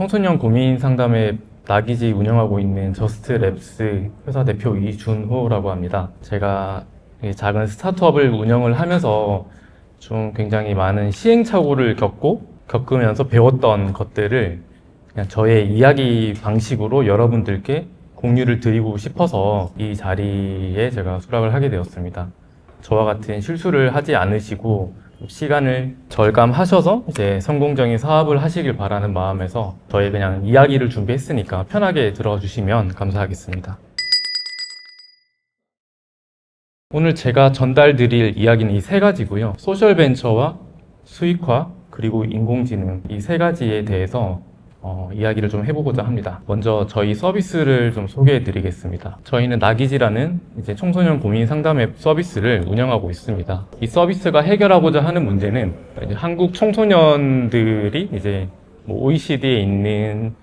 청소년 고민 상담의 나기지 운영하고 있는 저스트 랩스 회사 대표 이준호라고 합니다. 제가 이 작은 스타트업을 운영을 하면서 좀 굉장히 많은 시행착오를 겪고 겪으면서 배웠던 것들을 그냥 저의 이야기 방식으로 여러분들께 공유를 드리고 싶어서 이 자리에 제가 수락을 하게 되었습니다. 저와 같은 실수를 하지 않으시고 시간을 절감하셔서 이제 성공적인 사업을 하시길 바라는 마음에서 저의 그냥 이야기를 준비했으니까 편하게 들어주시면 감사하겠습니다. 오늘 제가 전달 드릴 이야기는 이 세 가지고요. 소셜 벤처와 수익화 그리고 인공지능 이 세 가지에 대해서 어, 이야기를 좀 해보고자 합니다. 먼저 저희 서비스를 좀 소개해 드리겠습니다. 저희는 나기지라는 이제 청소년 고민 상담 앱 서비스를 운영하고 있습니다. 이 서비스가 해결하고자 하는 문제는 한국 청소년들이 이제 뭐 OECD에 있는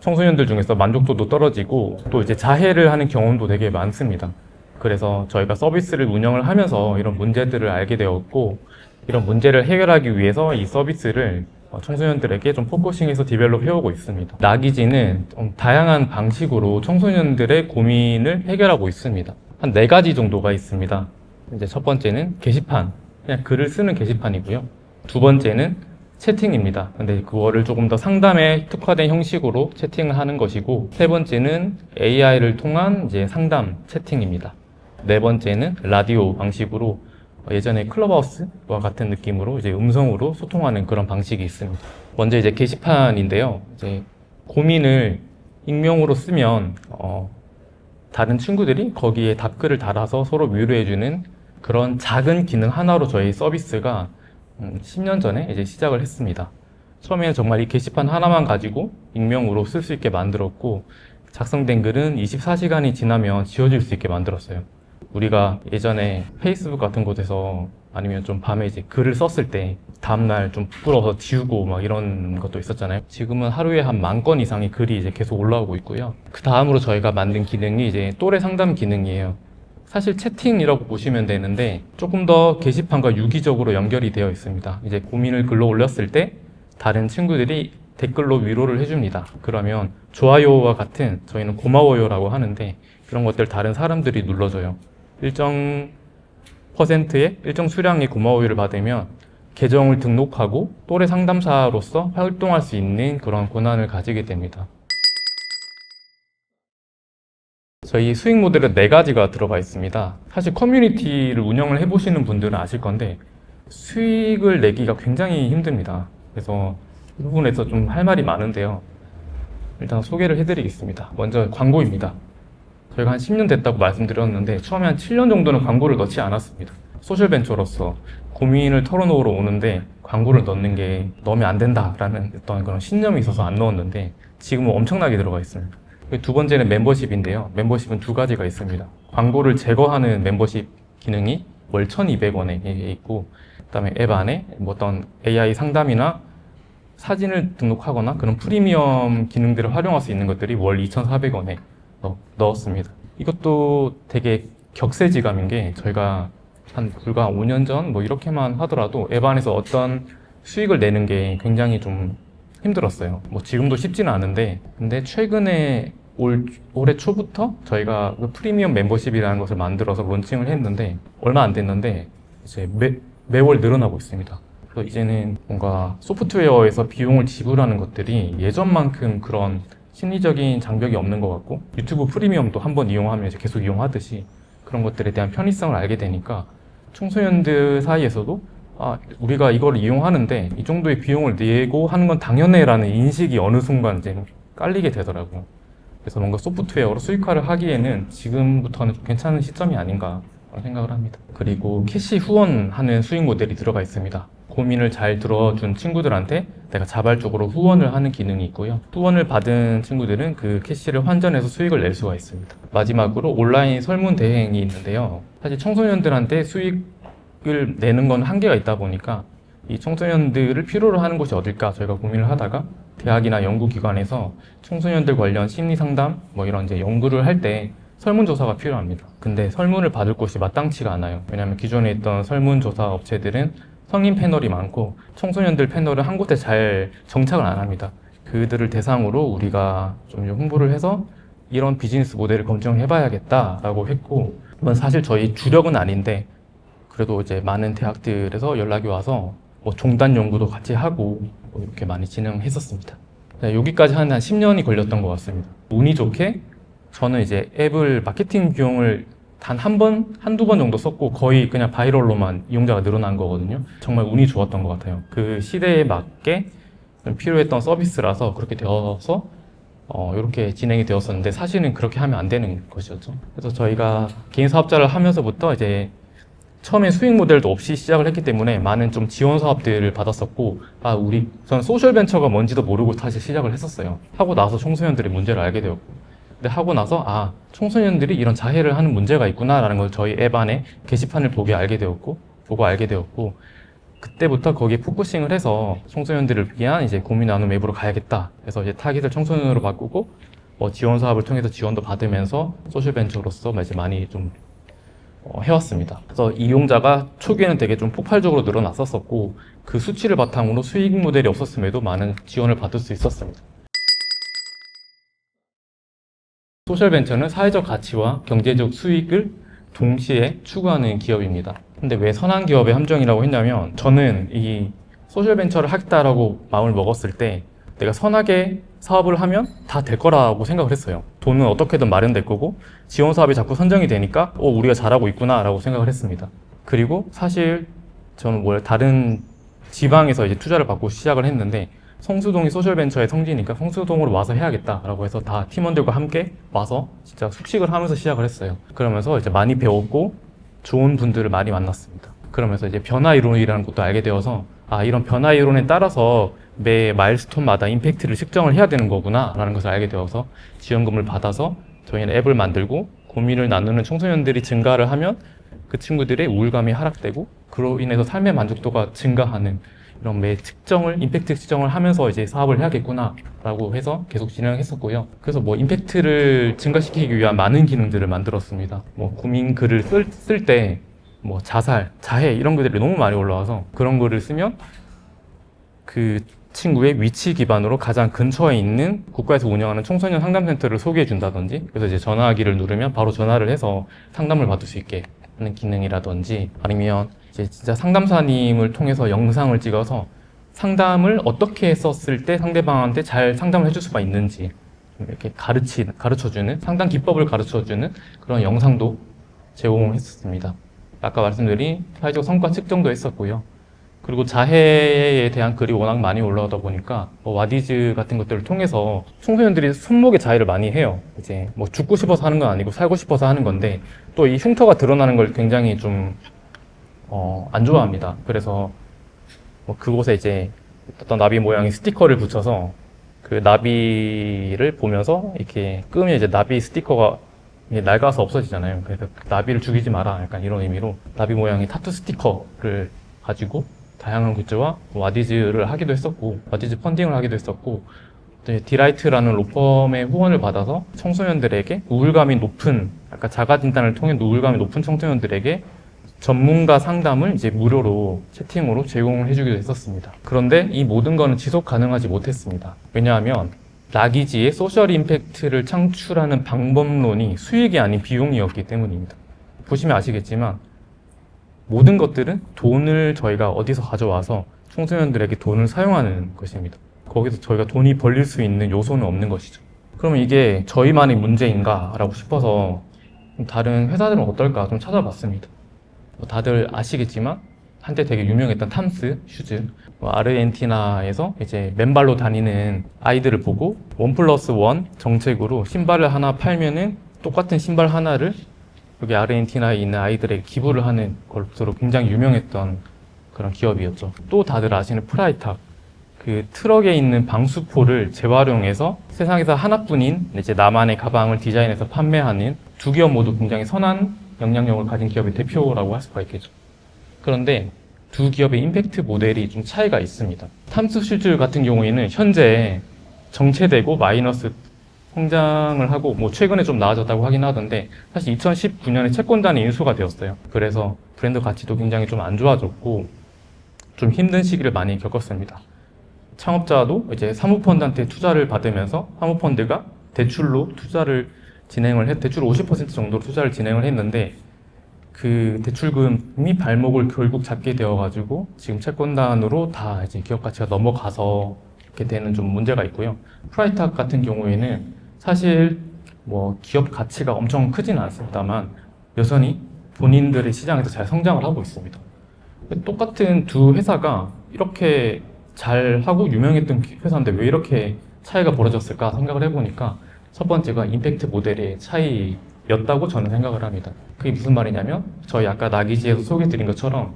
청소년들 중에서 만족도도 떨어지고 또 이제 자해를 하는 경험도 되게 많습니다. 그래서 저희가 서비스를 운영을 하면서 이런 문제들을 알게 되었고 이런 문제를 해결하기 위해서 이 서비스를 어, 청소년들에게 좀 포커싱해서 디벨롭 해오고 있습니다. 나기지는 좀 다양한 방식으로 청소년들의 고민을 해결하고 있습니다. 한 네 가지 정도가 있습니다. 이제 첫 번째는 게시판, 그냥 글을 쓰는 게시판이고요. 두 번째는 채팅입니다. 근데 그거를 조금 더 상담에 특화된 형식으로 채팅을 하는 것이고, 세 번째는 AI를 통한 이제 상담 채팅입니다. 네 번째는 라디오 방식으로 예전에 클럽하우스와 같은 느낌으로 이제 음성으로 소통하는 그런 방식이 있습니다. 먼저 이제 게시판인데요. 이제 고민을 익명으로 쓰면 어, 다른 친구들이 거기에 답글을 달아서 서로 위로해주는 그런 작은 기능 하나로 저희 서비스가 음, 10년 전에 이제 시작을 했습니다. 처음에는 정말 이 게시판 하나만 가지고 익명으로 쓸 수 있게 만들었고 작성된 글은 24시간이 지나면 지워질 수 있게 만들었어요. 우리가 예전에 페이스북 같은 곳에서 아니면 좀 밤에 이제 글을 썼을 때 다음날 좀 부끄러워서 지우고 막 이런 것도 있었잖아요. 지금은 하루에 한 만 건 이상의 글이 이제 계속 올라오고 있고요. 그 다음으로 저희가 만든 기능이 이제 또래 상담 기능이에요. 사실 채팅이라고 보시면 되는데 조금 더 게시판과 유기적으로 연결이 되어 있습니다. 이제 고민을 글로 올렸을 때 다른 친구들이 댓글로 위로를 해줍니다. 그러면 좋아요와 같은 저희는 고마워요라고 하는데 그런 것들 다른 사람들이 눌러줘요. 일정 퍼센트의 일정 수량의 고마워요를 받으면 계정을 등록하고 또래 상담사로서 활동할 수 있는 그런 권한을 가지게 됩니다. 저희 수익 모델은 네 가지가 들어가 있습니다. 사실 커뮤니티를 운영을 해보시는 분들은 아실 건데 수익을 내기가 굉장히 힘듭니다. 그래서 이 부분에서 좀 할 말이 많은데요. 일단 소개를 해드리겠습니다. 먼저 광고입니다. 저희가 한 10년 됐다고 말씀드렸는데 처음에 한 7년 정도는 광고를 넣지 않았습니다. 소셜벤처로서 고민을 털어놓으러 오는데 광고를 넣는 게 넣으면 안 된다라는 어떤 그런 신념이 있어서 안 넣었는데 지금은 엄청나게 들어가 있습니다. 두 번째는 멤버십인데요. 멤버십은 두 가지가 있습니다. 광고를 제거하는 멤버십 기능이 월 1,200원에 있고 그다음에 앱 안에 뭐 어떤 AI 상담이나 사진을 등록하거나 그런 프리미엄 기능들을 활용할 수 있는 것들이 월 2,400원에 넣었습니다. 이것도 되게 격세지감인 게 저희가 한 불과 5년 전 뭐 이렇게만 하더라도 앱 안에서 어떤 수익을 내는 게 굉장히 좀 힘들었어요. 뭐 지금도 쉽지는 않은데 근데 최근에 올 올해 초부터 저희가 그 프리미엄 멤버십이라는 것을 만들어서 론칭을 했는데 얼마 안 됐는데 이제 매, 매월 늘어나고 있습니다. 그래서 이제는 뭔가 소프트웨어에서 비용을 지불하는 것들이 예전만큼 그런 심리적인 장벽이 없는 것 같고 유튜브 프리미엄도 한 번 이용하면 이제 계속 이용하듯이 그런 것들에 대한 편의성을 알게 되니까 청소년들 사이에서도 아, 우리가 이걸 이용하는데 이 정도의 비용을 내고 하는 건 당연해라는 인식이 어느 순간 이제 깔리게 되더라고요. 그래서 뭔가 소프트웨어로 수익화를 하기에는 지금부터는 좀 괜찮은 시점이 아닌가 생각을 합니다. 그리고 캐시 후원하는 수익 모델이 들어가 있습니다. 고민을 잘 들어준 친구들한테 내가 자발적으로 후원을 하는 기능이 있고요. 후원을 받은 친구들은 그 캐시를 환전해서 수익을 낼 수가 있습니다. 마지막으로 온라인 설문 대행이 있는데요. 사실 청소년들한테 수익을 내는 건 한계가 있다 보니까 이 청소년들을 필요로 하는 곳이 어딜까 저희가 고민을 하다가 대학이나 연구기관에서 청소년들 관련 심리 상담 뭐 이런 이제 연구를 할 때 설문조사가 필요합니다. 근데 설문을 받을 곳이 마땅치가 않아요. 왜냐하면 기존에 있던 설문조사 업체들은 성인 패널이 많고 청소년들 패널은 한 곳에 잘 정착을 안 합니다. 그들을 대상으로 우리가 좀 홍보를 해서 이런 비즈니스 모델을 검증해봐야겠다라고 했고, 이건 사실 저희 주력은 아닌데, 그래도 이제 많은 대학들에서 연락이 와서 뭐 종단 연구도 같이 하고 뭐 이렇게 많이 진행했었습니다. 네, 여기까지 한, 한 10년이 걸렸던 것 같습니다. 운이 좋게 저는 이제 앱을 마케팅 비용을 단 한 번, 한두 번 정도 썼고 거의 그냥 바이럴로만 이용자가 늘어난 거거든요. 정말 운이 좋았던 것 같아요. 그 시대에 맞게 좀 필요했던 서비스라서 그렇게 되어서 어, 이렇게 진행이 되었었는데 사실은 그렇게 하면 안 되는 것이었죠. 그래서 저희가 개인 사업자를 하면서부터 이제 처음에 수익 모델도 없이 시작을 했기 때문에 많은 좀 지원 사업들을 받았었고 아 우리 저는 소셜 벤처가 뭔지도 모르고 사실 시작을 했었어요. 하고 나서 청소년들의 문제를 알게 되었고 근데 하고 나서 아 청소년들이 이런 자해를 하는 문제가 있구나라는 걸 저희 앱 안에 게시판을 보게 알게 되었고 보고 알게 되었고 그때부터 거기에 포커싱을 해서 청소년들을 위한 이제 고민 나눔 앱으로 가야겠다. 그래서 이제 타깃을 청소년으로 바꾸고 뭐 지원 사업을 통해서 지원도 받으면서 소셜 벤처로서 이제 많이 좀 어, 해왔습니다. 그래서 이용자가 초기에는 되게 좀 폭발적으로 늘어났었었고 그 수치를 바탕으로 수익 모델이 없었음에도 많은 지원을 받을 수 있었습니다. 소셜 벤처는 사회적 가치와 경제적 수익을 동시에 추구하는 기업입니다. 근데 왜 선한 기업의 함정이라고 했냐면 저는 이 소셜 벤처를 하겠다라고 마음을 먹었을 때 내가 선하게 사업을 하면 다 될 거라고 생각을 했어요. 돈은 어떻게든 마련될 거고 지원 사업이 자꾸 선정이 되니까 어 우리가 잘하고 있구나라고 생각을 했습니다. 그리고 사실 저는 뭘 다른 지방에서 이제 투자를 받고 시작을 했는데 성수동이 소셜벤처의 성지니까 성수동으로 와서 해야겠다라고 해서 다 팀원들과 함께 와서 진짜 숙식을 하면서 시작을 했어요. 그러면서 이제 많이 배웠고 좋은 분들을 많이 만났습니다. 그러면서 이제 변화 이론이라는 것도 알게 되어서 아 이런 변화 이론에 따라서 매 마일스톤마다 임팩트를 측정을 해야 되는 거구나라는 것을 알게 되어서 지원금을 받아서 저희는 앱을 만들고 고민을 나누는 청소년들이 증가를 하면 그 친구들의 우울감이 하락되고 그로 인해서 삶의 만족도가 증가하는 이런 매 측정을 임팩트 측정을 하면서 이제 사업을 해야겠구나라고 해서 계속 진행했었고요. 그래서 뭐 임팩트를 증가시키기 위한 많은 기능들을 만들었습니다. 뭐 구민 글을 쓸 때 뭐 자살, 자해 이런 것들이 너무 많이 올라와서 그런 글을 쓰면 그 친구의 위치 기반으로 가장 근처에 있는 국가에서 운영하는 청소년 상담센터를 소개해 준다든지 그래서 이제 전화기를 누르면 바로 전화를 해서 상담을 받을 수 있게 하는 기능이라든지 아니면 이제 진짜 상담사님을 통해서 영상을 찍어서 상담을 어떻게 썼을 때 상대방한테 잘 상담을 해줄 수가 있는지 좀 이렇게 가르치 가르쳐주는 상담 기법을 가르쳐주는 그런 영상도 제공했었습니다. 아까 말씀드린 사회적 성과 측정도 했었고요. 그리고 자해에 대한 글이 워낙 많이 올라오다 보니까 뭐 와디즈 같은 것들을 통해서 청소년들이 손목에 자해를 많이 해요. 이제 뭐 죽고 싶어서 하는 건 아니고 살고 싶어서 하는 건데 또 이 흉터가 드러나는 걸 굉장히 좀 어, 안 좋아합니다. 그래서 뭐 그곳에 이제 어떤 나비 모양의 스티커를 붙여서 그 나비를 보면서 이렇게 끄면 이제 나비 스티커가 낡아서 없어지잖아요. 그래서 나비를 죽이지 마라. 약간 이런 의미로 나비 모양의 타투 스티커를 가지고 다양한 굿즈와 와디즈를 하기도 했었고 와디즈 펀딩을 하기도 했었고 또 디라이트라는 로펌의 후원을 받아서 청소년들에게 우울감이 높은 아까 자가 진단을 통해 우울감이 높은 청소년들에게 전문가 상담을 이제 무료로 채팅으로 제공을 해주기도 했었습니다. 그런데 이 모든 거는 지속 가능하지 못했습니다. 왜냐하면 라기지의 소셜 임팩트를 창출하는 방법론이 수익이 아닌 비용이었기 때문입니다. 보시면 아시겠지만 모든 것들은 돈을 저희가 어디서 가져와서 청소년들에게 돈을 사용하는 것입니다. 거기서 저희가 돈이 벌릴 수 있는 요소는 없는 것이죠. 그러면 이게 저희만의 문제인가 라고 싶어서 좀 다른 회사들은 어떨까 좀 찾아봤습니다. 뭐 다들 아시겠지만 한때 되게 유명했던 탐스 슈즈 뭐 아르헨티나에서 이제 맨발로 다니는 아이들을 보고 원 플러스 원 정책으로 신발을 하나 팔면은 똑같은 신발 하나를 여기 아르헨티나에 있는 아이들에게 기부를 하는 것으로 굉장히 유명했던 그런 기업이었죠. 또 다들 아시는 프라이탁. 그 트럭에 있는 방수포를 재활용해서 세상에서 하나뿐인 이제 나만의 가방을 디자인해서 판매하는 두 기업 모두 굉장히 선한 영향력을 가진 기업의 대표라고 할 수가 있겠죠. 그런데 두 기업의 임팩트 모델이 좀 차이가 있습니다. 탐스 슈즈 같은 경우에는 현재 정체되고 마이너스 성장을 하고 뭐 최근에 좀 나아졌다고 하긴 하던데 사실 2019년에 채권단이 인수가 되었어요. 그래서 브랜드 가치도 굉장히 좀 안 좋아졌고 좀 힘든 시기를 많이 겪었습니다. 창업자도 이제 사모펀드한테 투자를 받으면서 사모펀드가 대출로 투자를 진행을 했, 대출 50% 정도로 투자를 진행을 했는데 그 대출금이 발목을 결국 잡게 되어가지고 지금 채권단으로 다 이제 기업 가치가 넘어가서 이렇게 되는 좀 문제가 있고요. 프라이탁 같은 경우에는 사실 뭐 기업 가치가 엄청 크지는 않습니다만 여전히 본인들의 시장에서 잘 성장을 하고 있습니다. 똑같은 두 회사가 이렇게 잘 하고 유명했던 회사인데 왜 이렇게 차이가 벌어졌을까 생각을 해보니까 첫 번째가 임팩트 모델의 차이였다고 저는 생각을 합니다. 그게 무슨 말이냐면 저희 아까 나기지에서 소개해드린 것처럼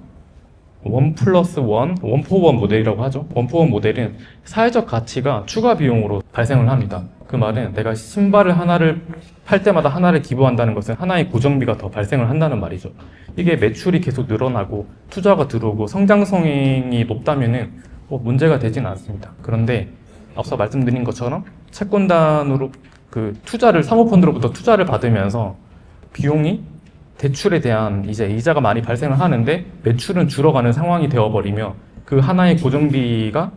원 플러스 원, 원포원 모델이라고 하죠. 원포원 모델은 사회적 가치가 추가 비용으로 발생을 합니다. 그 말은 내가 신발을 하나를 팔 때마다 하나를 기부한다는 것은 하나의 고정비가 더 발생을 한다는 말이죠. 이게 매출이 계속 늘어나고 투자가 들어오고 성장성이 높다면은 뭐 문제가 되지는 않습니다. 그런데 앞서 말씀드린 것처럼 채권단으로 그 투자를 사모펀드로부터 투자를 받으면서 비용이 대출에 대한 이제 이자가 많이 발생을 하는데 매출은 줄어가는 상황이 되어버리며 그 하나의 고정비가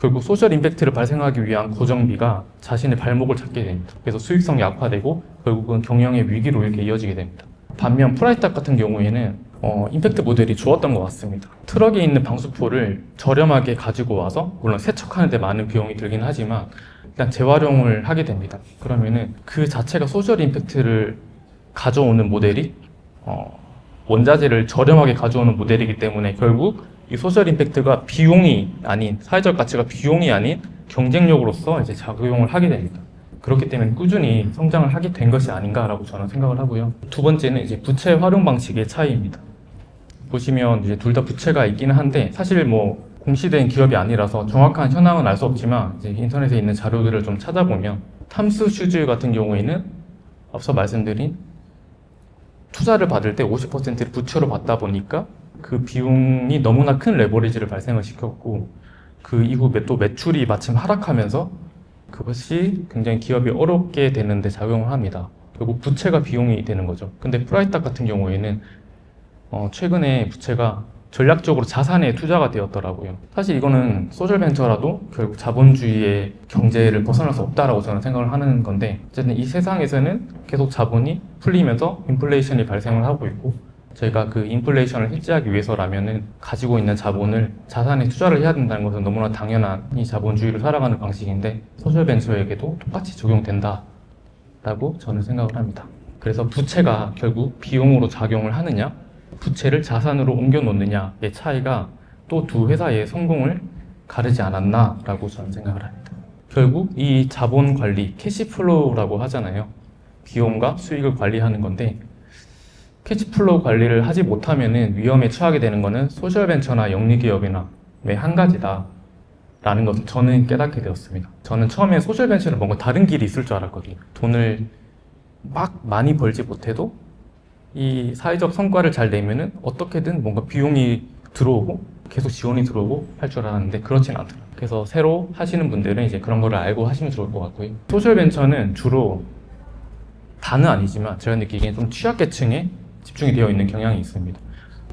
결국 소셜 임팩트를 발생하기 위한 고정비가 자신의 발목을 잡게 됩니다. 그래서 수익성이 악화되고 결국은 경영의 위기로 이렇게 이어지게 됩니다. 반면 프라이탁 같은 경우에는 어, 임팩트 모델이 좋았던 것 같습니다. 트럭에 있는 방수포를 저렴하게 가지고 와서 물론 세척하는 데 많은 비용이 들긴 하지만 일단 재활용을 하게 됩니다. 그러면은 그 자체가 소셜 임팩트를 가져오는 모델이 어, 원자재를 저렴하게 가져오는 모델이기 때문에 결국 이 소셜 임팩트가 비용이 아닌 사회적 가치가 비용이 아닌 경쟁력으로서 이제 작용을 하게 됩니다. 그렇기 때문에 꾸준히 성장을 하게 된 것이 아닌가라고 저는 생각을 하고요. 두 번째는 이제 부채 활용 방식의 차이입니다. 보시면 이제 둘 다 부채가 있기는 한데 사실 뭐 공시된 기업이 아니라서 정확한 현황은 알 수 없지만 이제 인터넷에 있는 자료들을 좀 찾아보면 탐스 슈즈 같은 경우에는 앞서 말씀드린 투자를 받을 때 50%를 부채로 받다 보니까 그 비용이 너무나 큰 레버리지를 발생을 시켰고 그 이후 매- 또 매출이 마침 하락하면서 그것이 굉장히 기업이 어렵게 되는데 작용을 합니다. 결국 부채가 비용이 되는 거죠. 근데 프라이탁 같은 경우에는 어, 최근에 부채가 전략적으로 자산에 투자가 되었더라고요. 사실 이거는 소셜 벤처라도 결국 자본주의의 경제를 벗어날 수 없다라고 저는 생각을 하는 건데 어쨌든 이 세상에서는 계속 자본이 풀리면서 인플레이션이 발생을 하고 있고 저희가 그 인플레이션을 해지하기 위해서라면은 가지고 있는 자본을 자산에 투자를 해야 된다는 것은 너무나 당연한 이 자본주의를 살아가는 방식인데 소셜 벤처에게도 똑같이 적용된다라고 저는 생각을 합니다. 그래서 부채가 결국 비용으로 작용을 하느냐 부채를 자산으로 옮겨 놓느냐의 차이가 또 두 회사의 성공을 가르지 않았나라고 저는 생각을 합니다. 결국 이 자본 관리, 캐시플로우라고 하잖아요. 비용과 수익을 관리하는 건데 캐시플로우 관리를 하지 못하면은 위험에 처하게 되는 거는 소셜벤처나 영리기업이나 매한 가지다. 라는 것을 저는 깨닫게 되었습니다. 저는 처음에 소셜벤처는 뭔가 다른 길이 있을 줄 알았거든요. 돈을 막 많이 벌지 못해도 이 사회적 성과를 잘 내면은 어떻게든 뭔가 비용이 들어오고 계속 지원이 들어오고 할 줄 알았는데 그렇진 않더라고요. 그래서 새로 하시는 분들은 이제 그런 거를 알고 하시면 좋을 것 같고요. 소셜 벤처는 주로 다는 아니지만 제가 느끼기엔 좀 취약계층에 집중이 되어 있는 경향이 있습니다.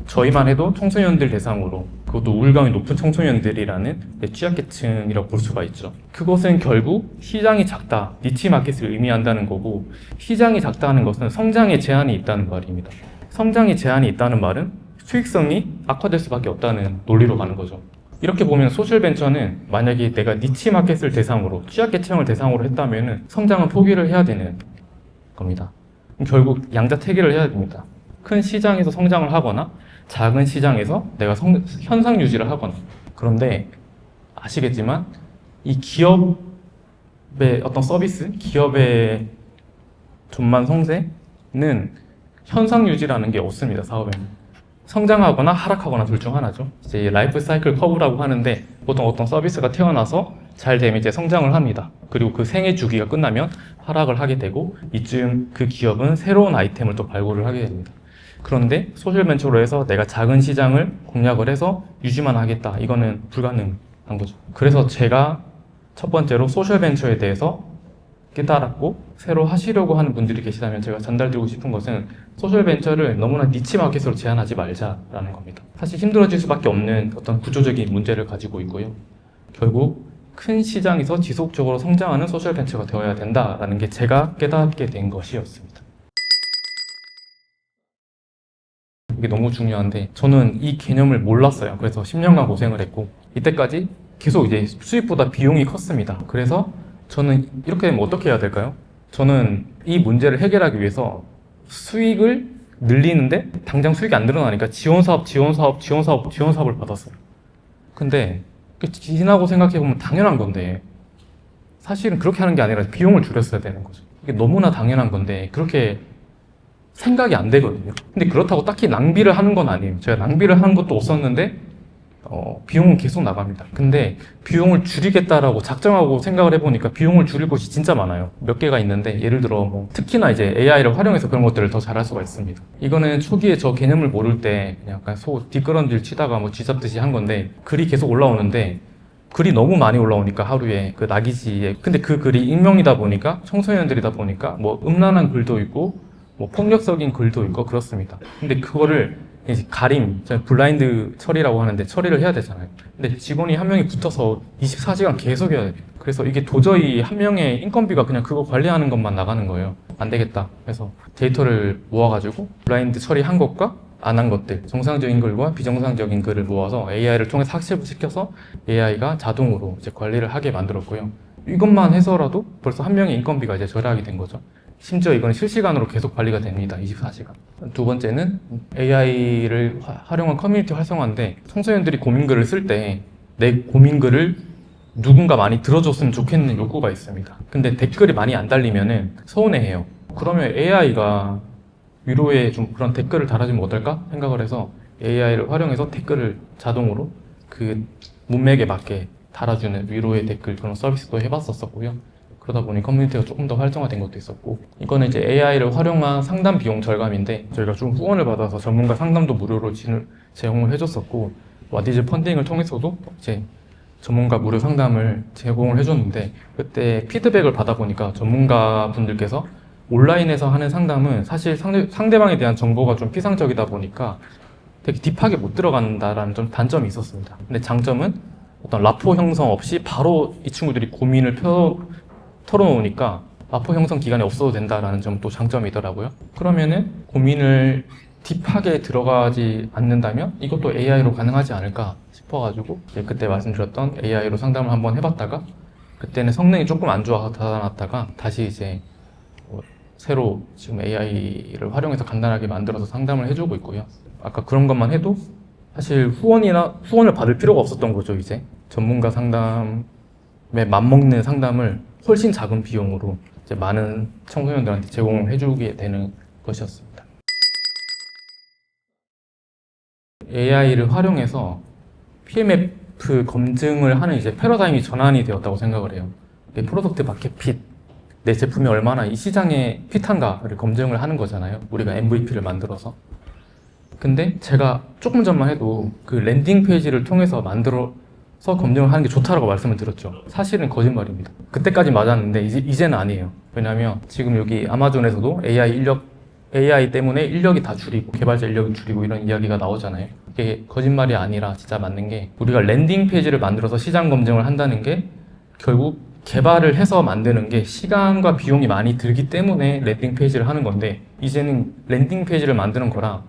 저희만 해도 청소년들 대상으로 그것도 우울감이 높은 청소년들이라는 네, 취약계층이라고 볼 수가 있죠. 그것은 결국 시장이 작다, 니치 마켓을 의미한다는 거고 시장이 작다는 것은 성장에 제한이 있다는 말입니다. 성장에 제한이 있다는 말은 수익성이 악화될 수밖에 없다는 논리로 가는 거죠. 이렇게 보면 소셜 벤처는 만약에 내가 니치 마켓을 대상으로 취약계층을 대상으로 했다면 성장은 포기를 해야 되는 겁니다. 결국 양자택일을 해야 됩니다. 큰 시장에서 성장을 하거나 작은 시장에서 내가 성- 현상 유지를 하거나 그런데 아시겠지만 이 기업의 어떤 서비스, 기업의 존만 성세는 현상 유지라는 게 없습니다. 사업에는 성장하거나 하락하거나 둘 중 하나죠. 이제 라이프 사이클 커브라고 하는데 보통 어떤 서비스가 태어나서 잘 되면 이제 성장을 합니다. 그리고 그 생애 주기가 끝나면 하락을 하게 되고 이쯤 그 기업은 새로운 아이템을 또 발굴을 하게 됩니다. 그런데 소셜벤처로 해서 내가 작은 시장을 공략을 해서 유지만 하겠다. 이거는 불가능한 거죠. 그래서 제가 첫 번째로 소셜벤처에 대해서 깨달았고 새로 하시려고 하는 분들이 계시다면 제가 전달드리고 싶은 것은 소셜 벤처를 너무나 니치 마켓으로 제한하지 말자라는 겁니다. 사실 힘들어질 수밖에 없는 어떤 구조적인 문제를 가지고 있고요. 결국 큰 시장에서 지속적으로 성장하는 소셜 벤처가 되어야 된다라는 게 제가 깨닫게 된 것이었습니다. 이게 너무 중요한데 저는 이 개념을 몰랐어요. 그래서 10년간 고생을 했고 이때까지 계속 이제 수입보다 비용이 컸습니다. 그래서 저는 이렇게 되면 어떻게 해야 될까요? 저는 이 문제를 해결하기 위해서 수익을 늘리는데 당장 수익이 안 늘어나니까 지원 사업, 지원 사업, 지원 사업, 지원 사업을 받았어요. 근데 그 지나고 생각해 보면 당연한 건데 사실은 그렇게 하는 게 아니라 비용을 줄였어야 되는 거죠. 이게 너무나 당연한 건데 그렇게 생각이 안 되거든요. 근데 그렇다고 딱히 낭비를 하는 건 아니에요. 제가 낭비를 하는 것도 없었는데 어, 비용은 계속 나갑니다. 근데 비용을 줄이겠다라고 작정하고 생각을 해보니까 비용을 줄일 곳이 진짜 많아요. 몇 개가 있는데 예를 들어 뭐 특히나 이제 AI를 활용해서 그런 것들을 더 잘할 수가 있습니다. 이거는 초기에 저 개념을 모를 때 그냥 약간 소 뒷걸음질 치다가 뭐 쥐잡듯이 한 건데 글이 계속 올라오는데 글이 너무 많이 올라오니까 하루에 그 나기지에 근데 그 글이 익명이다 보니까 청소년들이다 보니까 뭐 음란한 글도 있고 뭐 폭력적인 글도 있고 그렇습니다. 근데 그거를 이제 가림, 블라인드 처리라고 하는데 처리를 해야 되잖아요. 근데 직원이 한 명이 붙어서 24시간 계속 해야 돼요. 그래서 이게 도저히 한 명의 인건비가 그냥 그거 관리하는 것만 나가는 거예요. 안 되겠다. 그래서 데이터를 모아가지고 블라인드 처리한 것과 안 한 것들, 정상적인 글과 비정상적인 글을 모아서 AI를 통해서 학습을 시켜서 AI가 자동으로 이제 관리를 하게 만들었고요. 이것만 해서라도 벌써 한 명의 인건비가 이제 절약이 된 거죠. 심지어 이건 실시간으로 계속 관리가 됩니다. 24시간. 두 번째는 AI를 활용한 커뮤니티 활성화인데 청소년들이 고민글을 쓸 때 내 고민글을 누군가 많이 들어줬으면 좋겠는 욕구가 있습니다. 근데 댓글이 많이 안 달리면은 서운해해요. 그러면 AI가 위로에 좀 그런 댓글을 달아주면 어떨까 생각을 해서 AI를 활용해서 댓글을 자동으로 그 문맥에 맞게 달아주는 위로의 댓글 그런 서비스도 해봤었었고요. 그러다 보니 커뮤니티가 조금 더 활성화된 것도 있었고 이거는 이제 AI를 활용한 상담 비용 절감인데 저희가 좀 후원을 받아서 전문가 상담도 무료로 진을 제공을 해줬었고 와디즈 펀딩을 통해서도 이제 전문가 무료 상담을 제공을 해줬는데 그때 피드백을 받아보니까 전문가 분들께서 온라인에서 하는 상담은 사실 상대, 상대방에 대한 정보가 좀 피상적이다 보니까 되게 딥하게 못 들어간다라는 좀 단점이 있었습니다. 근데 장점은 어떤 라포 형성 없이 바로 이 친구들이 고민을 펴, 털어놓으니까 라포 형성 기간이 없어도 된다라는 점 또 장점이더라고요. 그러면은 고민을 딥하게 들어가지 않는다면 이것도 AI로 가능하지 않을까 싶어가지고 그때 말씀드렸던 AI로 상담을 한번 해봤다가 그때는 성능이 조금 안 좋아졌다가 다시 이제 뭐 새로 지금 AI를 활용해서 간단하게 만들어서 상담을 해주고 있고요. 아까 그런 것만 해도 사실 후원이나 후원을 받을 필요가 없었던 거죠 이제 전문가 상담에 맞먹는 상담을 훨씬 작은 비용으로 이제 많은 청소년들한테 제공을 해주게 되는 것이었습니다. AI를 활용해서 PMF 검증을 하는 이제 패러다임이 전환이 되었다고 생각을 해요. 내 프로덕트 마켓 핏, 내 제품이 얼마나 이 시장에 핏한가를 검증을 하는 거잖아요. 우리가 MVP를 만들어서. 근데 제가 조금 전만 해도 그 랜딩 페이지를 통해서 만들어 서 검증을 하는 게 좋다라고 말씀을 드렸죠. 사실은 거짓말입니다. 그때까지 맞았는데 이제, 이제는 아니에요. 왜냐하면 지금 여기 아마존에서도 AI 인력 AI 때문에 인력이 다 줄이고 개발자 인력이 줄이고 이런 이야기가 나오잖아요. 이게 거짓말이 아니라 진짜 맞는 게 우리가 랜딩 페이지를 만들어서 시장 검증을 한다는 게 결국 개발을 해서 만드는 게 시간과 비용이 많이 들기 때문에 랜딩 페이지를 하는 건데 이제는 랜딩 페이지를 만드는 거랑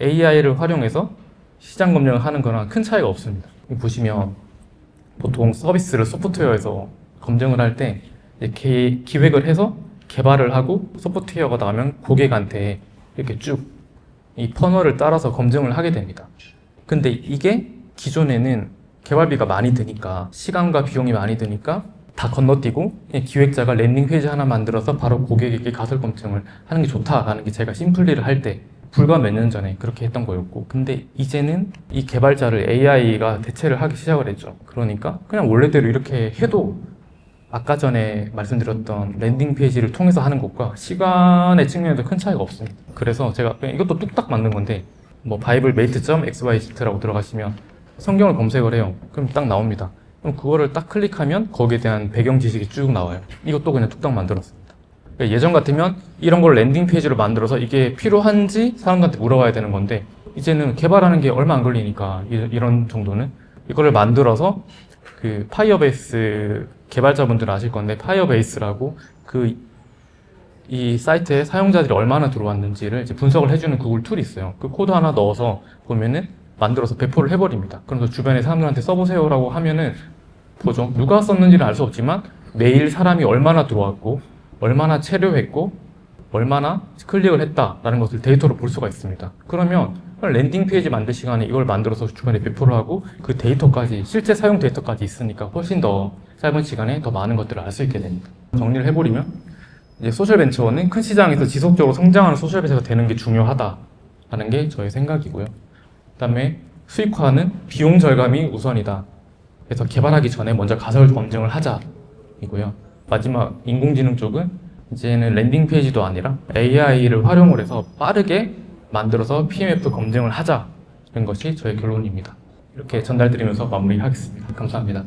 AI를 활용해서 시장 검증을 하는 거랑 큰 차이가 없습니다. 보시면 보통 서비스를 소프트웨어에서 검증을 할 때 기획을 해서 개발을 하고 소프트웨어가 나오면 고객한테 이렇게 쭉 이 퍼널을 따라서 검증을 하게 됩니다. 근데 이게 기존에는 개발비가 많이 드니까 시간과 비용이 많이 드니까 다 건너뛰고 그냥 기획자가 랜딩 페이지 하나 만들어서 바로 고객에게 가설 검증을 하는 게 좋다라는 게 제가 심플리를 할 때 불과 몇 년 전에 그렇게 했던 거였고 근데 이제는 이 개발자를 AI가 대체를 하기 시작을 했죠 그러니까 그냥 원래대로 이렇게 해도 아까 전에 말씀드렸던 랜딩 페이지를 통해서 하는 것과 시간의 측면에서 큰 차이가 없습니다. 그래서 제가 그냥 이것도 뚝딱 만든 건데 뭐 바이블 메이트.xyz라고 들어가시면 성경을 검색을 해요. 그럼 딱 나옵니다. 그럼 그거를 딱 클릭하면 거기에 대한 배경 지식이 쭉 나와요. 이것도 그냥 뚝딱. 그러니까 예전 같으면 이런 걸 랜딩 페이지로 만들어서 이게 필요한지 사람들한테 물어봐야 되는 건데 이제는 개발하는 게 얼마 안 걸리니까 이- 이런 정도는 이거를 만들어서 그 파이어베이스 개발자분들 아실 건데 파이어베이스라고 그 이 사이트에 사용자들이 얼마나 들어왔는지를 이제 분석을 해주는 구글 툴이 있어요. 그 코드 하나 넣어서 보면은 만들어서 배포를 해버립니다. 그래서 주변에 사람들한테 써보세요라고 하면은 보죠. 누가 썼는지는 알 수 없지만 매일 사람이 얼마나 들어왔고 얼마나 체류했고 얼마나 클릭을 했다라는 것을 데이터로 볼 수가 있습니다. 그러면 랜딩 페이지 만들 시간에 이걸 만들어서 주변에 배포를 하고 그 데이터까지 실제 사용 데이터까지 있으니까 훨씬 더 짧은 시간에 더 많은 것들을 알 수 있게 됩니다. 정리를 해버리면 이제 소셜 벤처는 큰 시장에서 지속적으로 성장하는 소셜 벤처가 되는 게 중요하다라는 게 저의 생각이고요. 그다음에 수익화는 비용 절감이 우선이다. 그래서 개발하기 전에 먼저 가설 검증을 하자이고요. 마지막 인공지능 쪽은 이제는 랜딩 페이지도 아니라 AI를 활용을 해서 빠르게 만들어서 PMF 검증을 하자는 것이 저의 결론입니다. 이렇게 전달드리면서 마무리하겠습니다. 감사합니다.